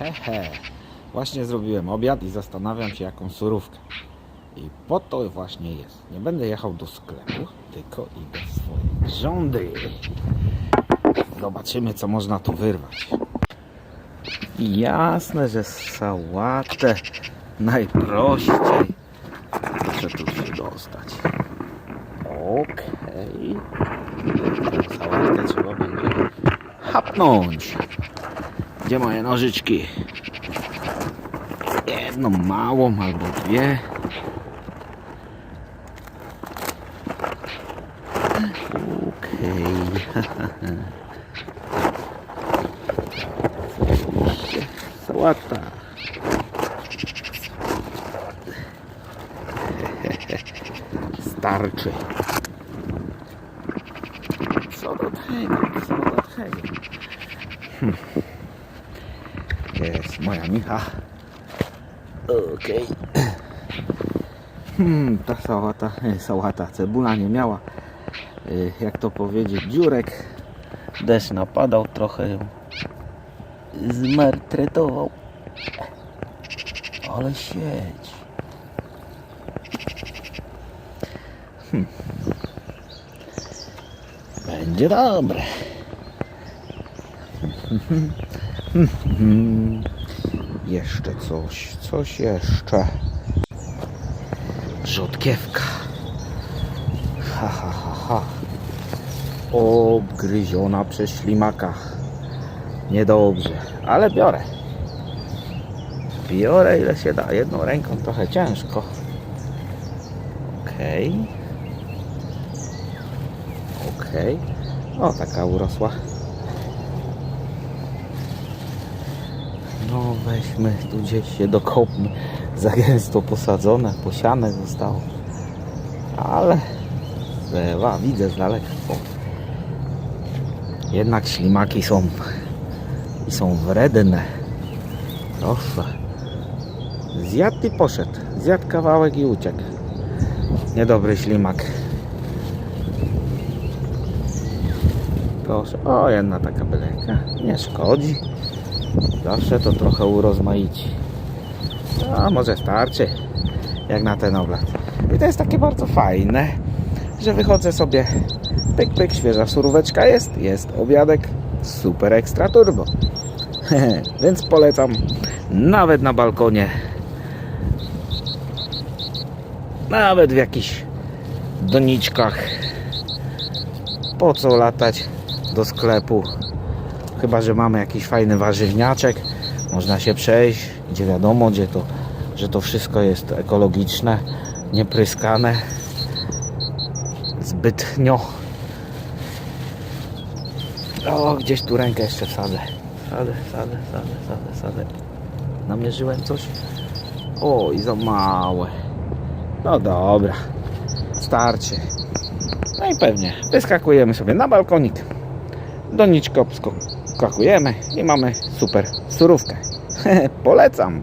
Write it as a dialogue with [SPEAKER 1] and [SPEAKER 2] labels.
[SPEAKER 1] Hehe. Właśnie zrobiłem obiad i zastanawiam się jaką surówkę. I po to właśnie jest. Nie będę jechał do sklepu, tylko idę w swoje rządy. Zobaczymy co można tu wyrwać. Jasne, że sałatę najprościej. Muszę tu się dostać. Okej. Sałatkę trzeba będzie hapnąć. Gdzie moje nożyczki? Jedną małą albo dwie. Okej. Oczywiście Sałata. Starczy. Co do tego, co do tego. Jest moja Micha. Okej. Hmm, ta sałata, e, sałata, cebula nie miała, e, jak to powiedzieć, dziurek. Deszcz napadał, trochę ją zmartretował. Ale sieć. Hmm. Będzie dobre. Hmm. Jeszcze coś, coś jeszcze. Rzodkiewka. Ha, ha, ha, ha. Obgryziona przez ślimaka. Niedobrze, ale biorę. Biorę ile się da. Jedną ręką trochę ciężko. Okej. Okej. O, taka urosła. No weźmy tu gdzieś się dokopmy. Za gęsto posadzone, posiane zostało. Ale zewa, widzę z daleka. O. Jednak ślimaki są i są wredne. Proszę. Zjadł i poszedł. Zjadł kawałek i uciekł. Niedobry ślimak. Proszę. O, jedna taka byleka. Nie szkodzi. Zawsze to trochę urozmaici. A może starczy. Jak na ten obiad. I to jest takie bardzo fajne, że wychodzę sobie. Pyk, pyk, świeża suróweczka jest. Jest obiadek. Super ekstra turbo. Więc polecam nawet na balkonie. Nawet w jakichś doniczkach. Po co latać do sklepu? Chyba, że mamy jakiś fajny warzywniaczek. Można się przejść, gdzie wiadomo, gdzie to, że to wszystko jest ekologiczne, niepryskane zbytnio. O, gdzieś tu rękę jeszcze wsadzę. Sadę, sadę, sadę, sadę, sadę. Namierzyłem coś? O, i za małe. No dobra. Starczy. No i pewnie wyskakujemy sobie na balkonik. Doniczko skakujemy i mamy super surówkę. Polecam.